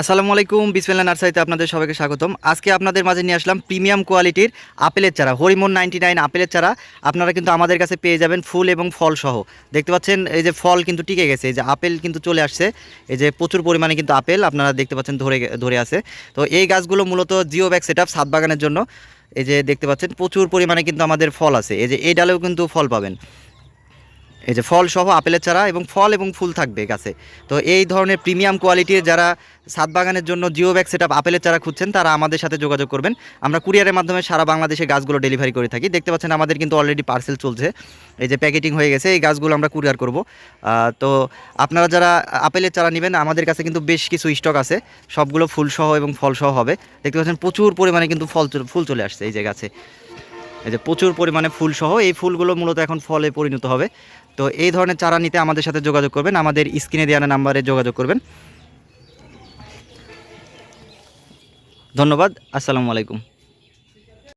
আসসালামু আলাইকুম বিসমিল্লা নার্সারিতে আপনাদের সবাইকে স্বাগতম। আজকে আপনাদের মাঝে নিয়ে আসলাম প্রিমিয়াম কোয়ালিটির আপেলের চারা হরিমোন নাইনটি নাইন আপেলের চারা। আপনারা কিন্তু আমাদের কাছে পেয়ে যাবেন ফুল এবং ফল সহ। দেখতে পাচ্ছেন, এই যে ফল কিন্তু টিকে গেছে, এই যে আপেল কিন্তু চলে আসছে। এই যে প্রচুর পরিমাণে কিন্তু আপেল আপনারা দেখতে পাচ্ছেন ধরে ধরে আছে। তো এই গাছগুলো মূলত জিও ব্যাগ সেট আপ সাত বাগানের জন্য। এই যে দেখতে পাচ্ছেন, প্রচুর পরিমাণে কিন্তু আমাদের ফল আছে। এই যে এই ডালেও কিন্তু ফল পাবেন। এই যে ফল সহ আপেলের চারা এবং ফল এবং ফুল থাকবে গাছে। তো এই ধরনের প্রিমিয়াম কোয়ালিটির যারা সাত বাগানের জন্য জিও ব্যাগ সেট আপেলের চারা খুঁজছেন, তারা আমাদের সাথে যোগাযোগ করবেন। আমরা কুরিয়ারের মাধ্যমে সারা বাংলাদেশে গাছগুলো ডেলিভারি করে থাকি। দেখতে পাচ্ছেন আমাদের কিন্তু অলরেডি পার্সেল চলছে। এই যে প্যাকেটিং হয়ে গেছে, এই গাছগুলো আমরা কুরিয়ার করব। তো আপনারা যারা আপেলের চারা নেবেন, আমাদের কাছে কিন্তু বেশ কিছু স্টক আছে। সবগুলো ফুল সহ এবং ফল সহ হবে। দেখতে পাচ্ছেন প্রচুর পরিমাণে কিন্তু ফল ফুল চলে আসছে এই যে গাছে। এই যে প্রচুর পরিমাণে ফুল সহ এই ফুলগুলো মূলত এখন ফলে পরিণত হবে। তো এই ধরনের চারা নিতে আমাদের সাথে যোগাযোগ করবেন। আমাদের স্ক্রিনে দেওয়া নাম্বারে যোগাযোগ করবেন। ধন্যবাদ। আসসালামু আলাইকুম।